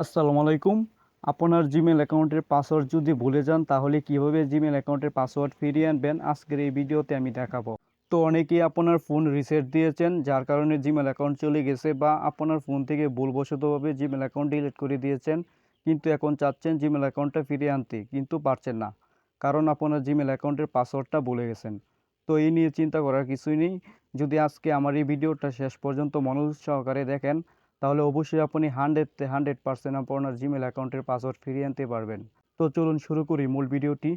আসসালামু আলাইকুম। আপনার জিমেল অ্যাকাউন্টের পাসওয়ার্ড যদি ভুলে যান, তাহলে কীভাবে জিমেল অ্যাকাউন্টের পাসওয়ার্ড ফিরিয়ে আনবেন, আজকের এই ভিডিওতে আমি দেখাবো। তো অনেকেই আপনার ফোন রিসেট দিয়েছেন, যার কারণে জিমেল অ্যাকাউন্ট চলে গেছে বা আপনার ফোন থেকে ভুলবশতভাবে জিমেল অ্যাকাউন্ট ডিলিট করে দিয়েছেন, কিন্তু এখন চাচ্ছেন জিমেল অ্যাকাউন্টটা ফিরিয়ে আনতে, কিন্তু পারছেন না, কারণ আপনার জিমেল অ্যাকাউন্টের পাসওয়ার্ডটা ভুলে গেছেন। তো এই নিয়ে চিন্তা করার কিছুই নেই। যদি আজকে আমার এই ভিডিওটা শেষ পর্যন্ত মনোযোগ সহকারে দেখেন তাহলে অবশ্যই আপনি হান্ড্রেডতে হান্ড্রেড পার্সেন্ট আপনার জিমেল অ্যাকাউন্টের পাসওয়ার্ড ফিরিয়ে আনতে পারবেন। তো চলুন শুরু করি মূল ভিডিওটি।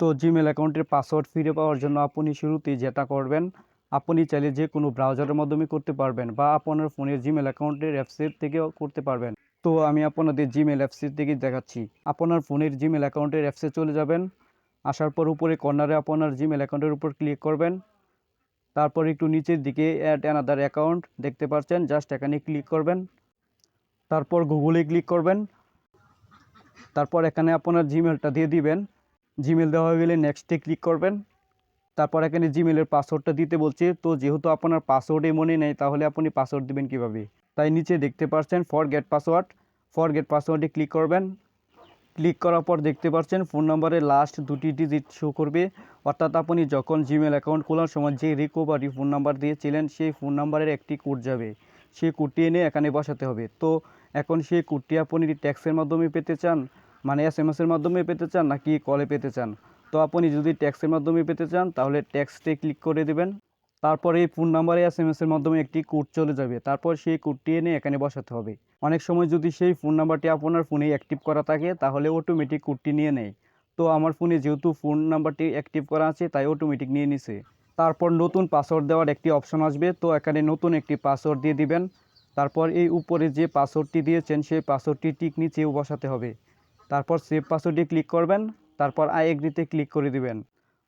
তো জিমেল অ্যাকাউন্টের পাসওয়ার্ড ফিরে পাওয়ার জন্য আপনি শুরুতেই যেটা করবেন, আপনি চাইলে যে কোনো ব্রাউজারের মাধ্যমে করতে পারবেন বা আপনার ফোনের জিমেল অ্যাকাউন্টের অ্যাপসের থেকেও করতে পারবেন। তো আমি আপনাদের জিমেল অ্যাপসের থেকে দেখাচ্ছি। আপনার ফোনের জিমেল অ্যাকাউন্টের অ্যাপসে চলে যাবেন। আসার পর উপরে কর্নারে আপনার জিমেল অ্যাকাউন্টের উপর ক্লিক করবেন। তারপর একটু নিচের দিকে অ্যাড অ্যানাদার অ্যাকাউন্ট দেখতে পাচ্ছেন জাস্ট এখানে ক্লিক করবেন। তারপর গুগলে ক্লিক করবেন। তারপর এখানে আপনার জিমেলটা দিয়ে দিবেন। জিমেল দেওয়া হয়ে গেলে নেক্সটে ক্লিক করবেন। তারপর এখানে জিমেলের পাসওয়ার্ডটা দিতে বলছে, তো যেহেতু আপনার পাসওয়ার্ডে মনে নেই, তাহলে আপনি পাসওয়ার্ড দিবেন কীভাবে? তাই নিচে দেখতে পাচ্ছেন forget password forget পাসওয়ার্ডে ক্লিক করবেন। ক্লিক করার পর দেখতে পাচ্ছেন ফোন নাম্বারের লাস্ট দুটি ডিজিট শো করবে। অর্থাৎ আপনি যখন জিমেল অ্যাকাউন্ট খোলার সময় যে রিকভারি ফোন নাম্বার দিয়েছিলেন, সেই ফোন নাম্বারের একটি কোড যাবে। সেই কোডটি এনে এখানে বসাতে হবে। তো এখন সেই কোডটি আপনি ট্যাক্সের মাধ্যমে পেতে চান মানে এস এম এসের মাধ্যমে পেতে চান, নাকি কলে পেতে চান? তো আপনি যদি ট্যাক্সের মাধ্যমে পেতে চান, তাহলে ট্যাক্সটে ক্লিক করে দেবেন। তারপর এই ফোন নাম্বারে এস এম এসের মাধ্যমে একটি কোড চলে যাবে। তারপর সেই কোডটি এনে এখানে বসাতে হবে। অনেক সময় যদি সেই ফোন নাম্বারটি আপনার ফোনে অ্যাক্টিভ করা থাকে, তাহলে অটোমেটিক কোডটি নিয়ে নেয়। তো আমার ফোনে যেহেতু ফোন নাম্বারটি অ্যাক্টিভ করা আছে, তাই অটোমেটিক নিয়ে নিছে। তারপর নতুন পাসওয়ার্ড দেওয়ার একটি অপশন আসবে, তো এখানে নতুন একটি পাসওয়ার্ড দিয়ে দিবেন। তারপর এই উপরে যে পাসওয়ার্ডটি দিয়েছেন, সেই পাসওয়ার্ডটি টিক নিচেও বসাতে হবে। তারপর সেভ পাসওয়ার্ডে ক্লিক করবেন, তারপর আই এগ্রিতে ক্লিক করে দিবেন।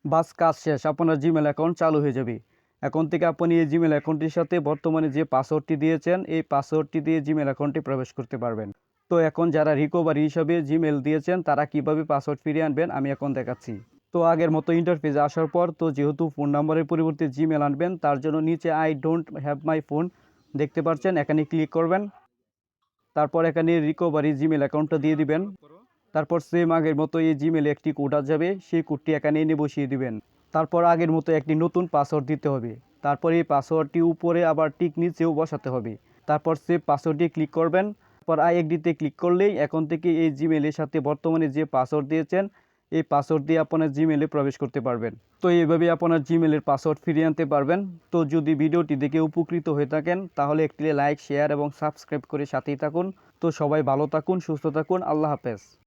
বাস, কাজ শেষ। আপনার জিমেল অ্যাকাউন্ট চালু হয়ে যাবে। এখন থেকে আপনি এই জিমেল অ্যাকাউন্টটির সাথে বর্তমানে যে পাসওয়ার্ডটি দিয়েছেন, এই পাসওয়ার্ডটি দিয়ে জিমেল অ্যাকাউন্টে প্রবেশ করতে পারবেন। তো এখন যারা রিকভারি হিসাবে জিমেল দিয়েছেন, তারা কীভাবে পাসওয়ার্ড ফিরিয়ে আনবেন, আমি এখন দেখাচ্ছি। তো আগের মতো ইন্টারফেসে আসার পর, তো যেহেতু ফোন নাম্বারের পরিবর্তে জিমেল আনবেন, তার জন্য নিচে I don't have my phone দেখতে পাচ্ছেন, এখানে ক্লিক করবেন। তারপর এখানে রিকভারি জিমেল অ্যাকাউন্টটা দিয়ে দিবেন। তারপর সেম আগের মতো এই জিমেলে একটি কোড যাবে সেই কোডটি এখানে এনে বসিয়ে দিবেন। তারপর আগের মতো একটি নতুন পাসওয়ার্ড দিতে হবে। তারপর এই পাসওয়ার্ডটি উপরে আবার টিক নিচেও বসাতে হবে। তারপর সেভ পাসওয়ার্ডটি ক্লিক করবেন। তারপর আই এগ্রিতে ক্লিক করলেই এখন থেকে এই জিমেলের সাথে বর্তমানে যে পাসওয়ার্ড দিয়েছেন, এই পাসওয়ার্ড দিয়ে আপনার জিমেলে প্রবেশ করতে পারবেন। তো এইভাবে আপনার জিমেলের পাসওয়ার্ড ফিরিয়ে আনতে পারবেন। তো যদি ভিডিওটি দেখে উপকৃত হয়ে থাকেন, তাহলে একটি লাইক শেয়ার এবং সাবস্ক্রাইব করে সাথেই থাকুন। তো সবাই ভালো থাকুন, সুস্থ থাকুন। আল্লাহ হাফেজ।